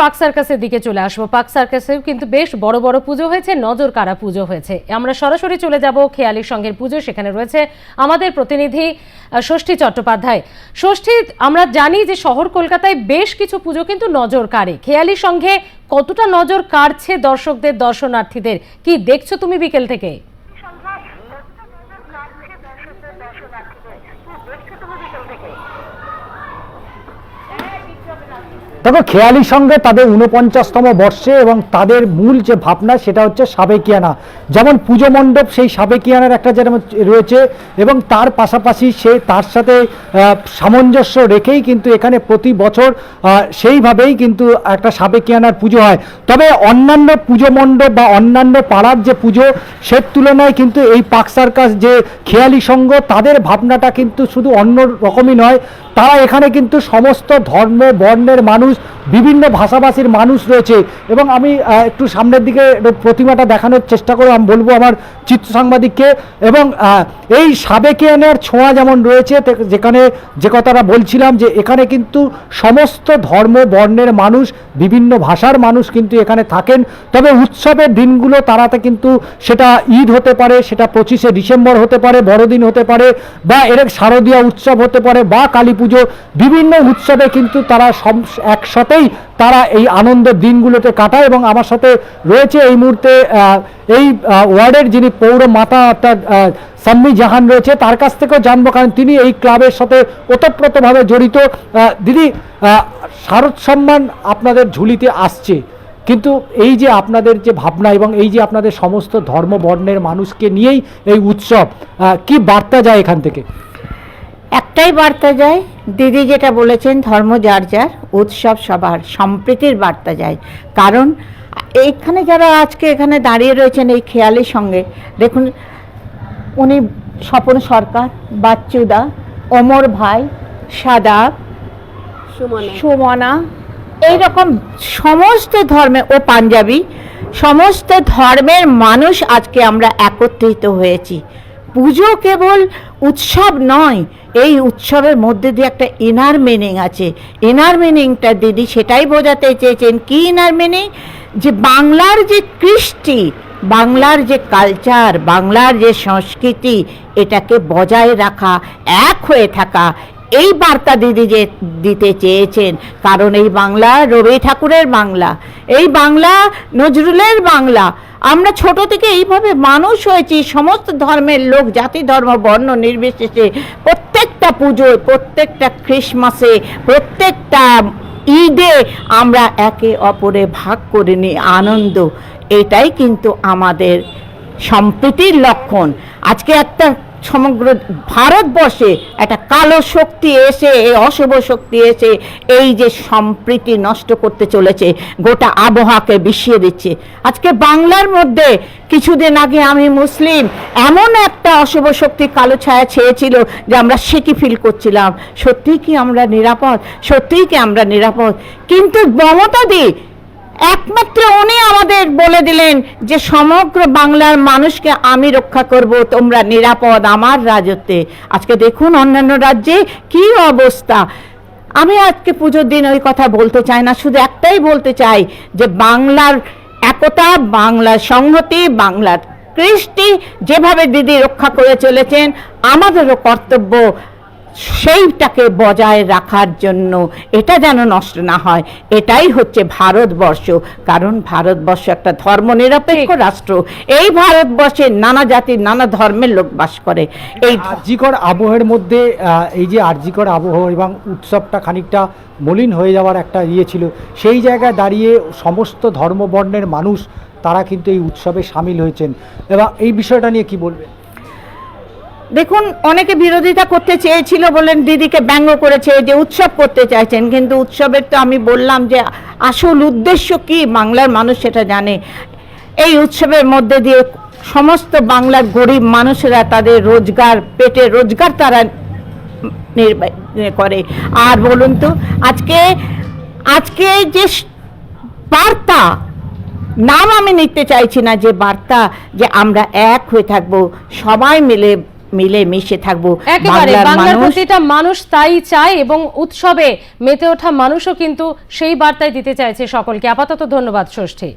পাক সার্কাসের দিকে চলে আসব। পাক সার্কাসেও কিন্তু বেশ বড় বড় পুজো হয়েছে, নজর কারা পুজো হয়েছে। আমরা সরাসরি চলে যাব খেয়ালি সংঘের পুজো, সেখানে রয়েছে আমাদের প্রতিনিধি ষষ্ঠী চট্টোপাধ্যায়। ষষ্ঠী, আমরা জানি যে শহর কলকাতায় বেশ কিছু পুজো কিন্তু নজর কাড়ে। খেয়ালি সংঘে কতটা নজর কাড়ছে দর্শকদের, দর্শনার্থীদের? কি দেখছ তুমি বিকেল থেকে? দেখো, খেয়ালি সঙ্গে তাদের উনপঞ্চাশতম বর্ষে এবং তাদের মূল যে ভাবনা, সেটা হচ্ছে সাবেকিয়ানা। যেমন পুজো মণ্ডপ, সেই সাবেকিয়ানার একটা যেরকম রয়েছে এবং তার পাশাপাশি সে তার সাথে সামঞ্জস্য রেখেই কিন্তু এখানে প্রতি বছর সেইভাবেই কিন্তু একটা সাবেকিয়ানার পুজো হয়। তবে অন্যান্য পুজো মণ্ডপ বা অন্যান্য পাড়ার যে পুজো, সে তুলনায় কিন্তু এই পাক সার্কাস যে খেয়ালি সংঘ তাদের ভাবনাটা কিন্তু শুধু অন্য রকমই নয়। তারা এখানে কিন্তু সমস্ত ধর্ম বর্ণের মানুষ, বিভিন্ন ভাষাভাষীর মানুষ রয়েছে। এবং আমি একটু সামনের দিকে প্রতিমাটা দেখানোর চেষ্টা করব, আমি বলব আমার চিত্র সাংবাদিককে। এবং এই সাবেকিয়ানের ছোঁয়া যেমন রয়েছে যেখানে যে কথাটা বলছিলাম যে এখানে কিন্তু সমস্ত ধর্ম, বর্ণের মানুষ, বিভিন্ন ভাষার মানুষ কিন্তু এখানে থাকেন। তবে উৎসবের দিনগুলো তারাতে কিন্তু সেটা ঈদ হতে পারে, সেটা পঁচিশে ডিসেম্বর হতে পারে, বড়দিন হতে পারে, বা এর শারদীয় উৎসব হতে পারে, বা কালী পুজো, বিভিন্ন উৎসবে কিন্তু তারা সব একসাথেই তারা এই আনন্দের দিনগুলোতে কাটায় এবং আমার সাথে রয়েছে এই মুহূর্তে এই ওয়ার্ডের যিনি পৌর মাতা অর্থাৎ সাম্মি জাহান রয়েছে, তার কাছ থেকেও জানব কারণ তিনি এই ক্লাবের সাথে ওতপ্রোতভাবে জড়িত। দিদি শারদ সম্মান আপনাদের ঝুলিতে আসছে, কিন্তু এই যে আপনাদের যে ভাবনা এবং এই যে আপনাদের সমস্ত ধর্ম বর্ণের মানুষকে নিয়েই এই উৎসব কি বার্তা যায় এখান থেকে? একটাই বার্তা যায় দিদি যেটা বলেছেন ধর্ম যার যার উৎসব সবার সম্প্রীতির বার্তা যায়। কারণ এইখানে যারা আজকে এখানে দাঁড়িয়ে রয়েছেন এই খেয়ালের সঙ্গে দেখুন উনি স্বপন সরকার বাচ্চুদা অমর ভাই সাদাব সুমনা এইরকম সমস্ত ধর্মে ও পাঞ্জাবি সমস্ত ধর্মের মানুষ আজকে আমরা একত্রিত হয়েছি। পুজো কেবল উৎসব নয়, এই উৎসবের মধ্যে দিয়ে একটা ইনার মিনিং আছে। ইনার মিনিংটা দিদি সেটাই বোঝাতে চেয়েছেন। কি ইনার মিনিং যে বাংলার যে কৃষ্টি, বাংলার যে কালচার বাংলার যে সংস্কৃতি, এটাকে বজায় রাখা, এক হয়ে থাকা, এই বার্তা দিদি যে দিতে চেয়েছেন। কারণ এই বাংলা রবি ঠাকুরের বাংলা, এই বাংলা নজরুলের বাংলা আমরা ছোট থেকে এইভাবে মানুষ হয়েছি, সমস্ত ধর্মের লোক, জাতি, ধর্ম, বর্ণ নির্বিশেষে প্রত্যেকটা পুজোয়, প্রত্যেকটা ক্রিসমাসে প্রত্যেকটা ঈদে আমরা একে অপরে ভাগ করে নিই। আনন্দ, এটাই কিন্তু আমাদের সম্প্রীতির লক্ষণ। আজকে একটা সমগ্র ভারতবর্ষে একটা কালো শক্তি এসে, এই অশুভ শক্তি এসে এই যে সম্প্রীতি নষ্ট করতে চলেছে, গোটা আবহাওয়াকে বিষিয়ে দিচ্ছে। আজকে বাংলার মধ্যে কিছুদিন আগে আমি মুসলিম, এমন একটা অশুভ শক্তি কালো ছায়া ছেয়েছিল যে আমরা সেটি ফিল করছিলাম। সত্যিই কি আমরা নিরাপদ? সত্যিই কি আমরা নিরাপদ? কিন্তু মমতা দি একমাত্র উনি আমাদের বলে দিলেন যে সমগ্র বাংলার মানুষকে আমি রক্ষা করব, তোমরা নিরাপদ আমার রাজত্বে। আজকে দেখুন অন্যান্য রাজ্যে কি অবস্থা। আমি আজকে পুজোর দিন ওই কথা বলতে চাই না, শুধু একটাই বলতে চাই যে বাংলার একতা, বাংলার সংহতি, বাংলার কৃষ্টি যেভাবে দিদি রক্ষা করে চলেছেন, আমাদেরও কর্তব্য সেইটাকে বজায় রাখার জন্য এটা যেন নষ্ট না হয়। এটাই হচ্ছে ভারতবর্ষ। কারণ ভারতবর্ষ একটা ধর্মনিরপেক্ষ রাষ্ট্র। এই ভারতবর্ষে নানা জাতির নানা ধর্মের লোক বাস করে। এই আর্যিকর আবহের মধ্যে এই যে আর্যিকর আবহ এবং উৎসবটা খানিকটা মলিন হয়ে যাওয়ার একটা ইয়ে ছিল সেই জায়গায় দাঁড়িয়ে সমস্ত ধর্মবর্ণের মানুষ তারা কিন্তু এই উৎসবে সামিল হয়েছেন। এবং এই বিষয়টা নিয়ে কি বলবেন? দেখুন, অনেকে বিরোধিতা করতে চেয়েছিল বলেন, দিদিকে ব্যঙ্গ করেছে যে উৎসব করতে চাইছেন। কিন্তু উৎসবের তো আমি বললাম যে, আসল উদ্দেশ্য কি? বাংলার মানুষ সেটা জানে। এই উৎসবের মধ্যে দিয়ে সমস্ত বাংলার গরিব মানুষেরা তাদের রোজগার, পেটে রোজগার তারা নির্বাহ করে। আর বলুন তো, আজকে আজকে যে বার্তা, নাম আমি নিতে চাইছি না যে বার্তা, যে আমরা এক হয়ে থাকব, সবাই মিলে মিলে মিশে থাকব। একেবারে বাংলার প্রতিটা মানুষ তাই চায় এবং উৎসবে মেতে ওঠা মানুষও কিন্তু সেই বার্তায় দিতে চাইছে সকলকে। আপাতত ধন্যবাদ ষষ্ঠী।